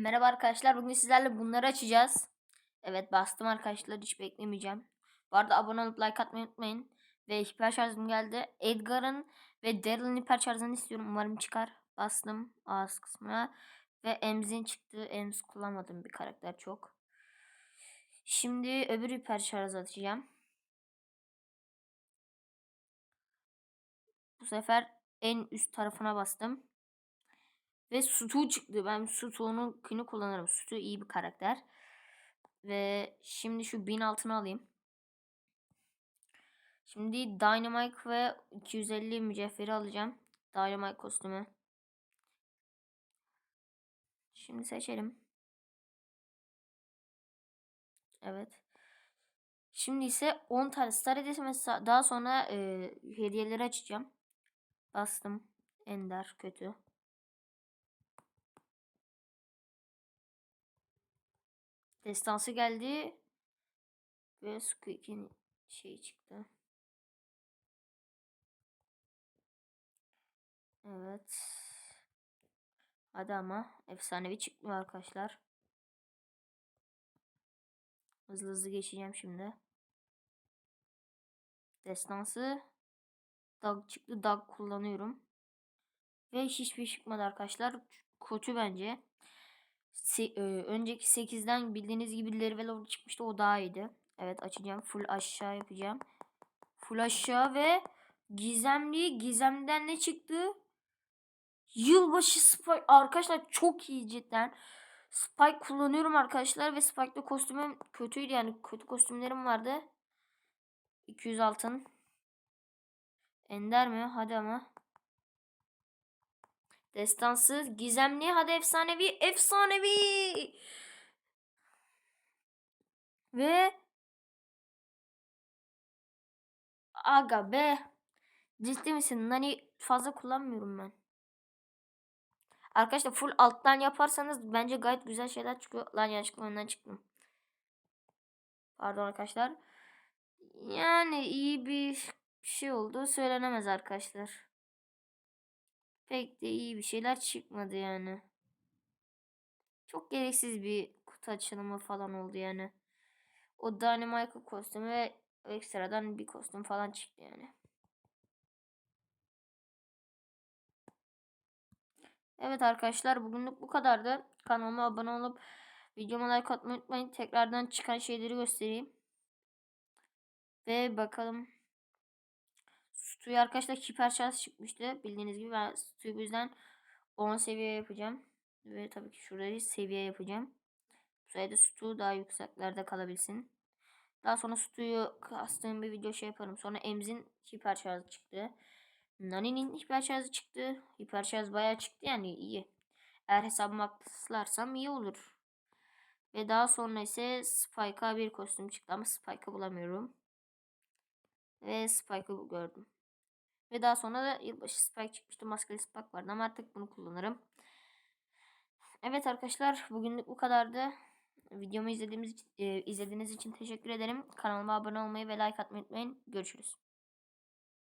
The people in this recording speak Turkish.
Merhaba arkadaşlar. Bugün sizlerle bunları açacağız. Evet bastım arkadaşlar. Hiç beklemeyeceğim. Bu arada abone olup like atmayı unutmayın. Ve hiper şarjım geldi. Edgar'ın ve Daryl'ın hiper şarjını istiyorum. Umarım çıkar. Bastım ağız kısmına. Ve Emz'in çıktı. Emz kullanmadım bir karakter çok. Şimdi öbür hiper şarjı açacağım. Bu sefer en üst tarafına bastım. Ve Stu çıktı. Ben Stu'nun kini kullanırım. Stu iyi bir karakter. Ve şimdi şu bin altını alayım. Şimdi Dynamite ve 250 mücevheri alacağım. Dynamite kostümü. Şimdi seçelim. Evet. Şimdi ise 10 tane star hediyesi daha sonra e, hediyeleri açacağım. Bastım. Ender kötü. Destansı geldi. Ve Squeak'in şeyi çıktı. Evet. Hadi ama efsanevi çıkmıyor arkadaşlar. Hızlı hızlı geçeceğim şimdi. Destansı Dag çıktı. Dag kullanıyorum. Ve hiçbir şey çıkmadı arkadaşlar. Kötü bence se e, önceki 8'den bildiğiniz gibi level orada çıkmıştı. O daha iyiydi. Evet açacağım. Full aşağı yapacağım. Full aşağı ve gizemli. Gizemden ne çıktı? Yılbaşı Spike. Arkadaşlar çok iyi cidden. Spike kullanıyorum arkadaşlar ve Spike'da kostümüm kötüydü yani kötü kostümlerim vardı. 200 altın. Ender mi? Hadi ama. Destansı, gizemli, hadi efsanevi, efsanevi. Ve aga be. Ciddi misin? Nani fazla kullanmıyorum ben. Arkadaşlar full alttan yaparsanız bence gayet güzel şeyler çıkıyor. Lan yanlışlıkla önden çıktım. Pardon arkadaşlar. Yani iyi bir şey oldu söylenemez arkadaşlar pek de iyi bir şeyler çıkmadı yani. Çok gereksiz bir kutu açılımı falan oldu yani. O Dynamite kostümü ve ekstradan bir kostüm falan çıktı yani. Evet arkadaşlar bugünlük bu kadardı. Kanalıma abone olup videoma like atmayı unutmayın. Tekrardan çıkan şeyleri göstereyim. Ve bakalım Stu'yu arkadaşlar hiper şans çıkmıştı. Bildiğiniz gibi ben Stu'yu bu yüzden 10 seviye yapacağım. Ve tabii ki şurayı seviye yapacağım. Bu sayede Stu daha yükseklerde kalabilsin. Daha sonra Stu'yu kastığım bir video şey yaparım. Sonra Emz'in hiper şarjı çıktı. Nani'nin hiper şarjı çıktı. Hiper şarj bayağı çıktı yani iyi. Eğer hesabıma atlarsam iyi olur. Ve daha sonra ise Spike'a bir kostüm çıktı ama Spike'ı bulamıyorum. Ve Spike'ı gördüm. Ve daha sonra da yılbaşı spike çıkmıştı. Maskeli spike vardı ama artık bunu kullanırım. Evet arkadaşlar bugünlük bu kadardı. Videomu izlediğimiz, e, izlediğiniz için teşekkür ederim. Kanalıma abone olmayı ve like atmayı unutmayın. Görüşürüz.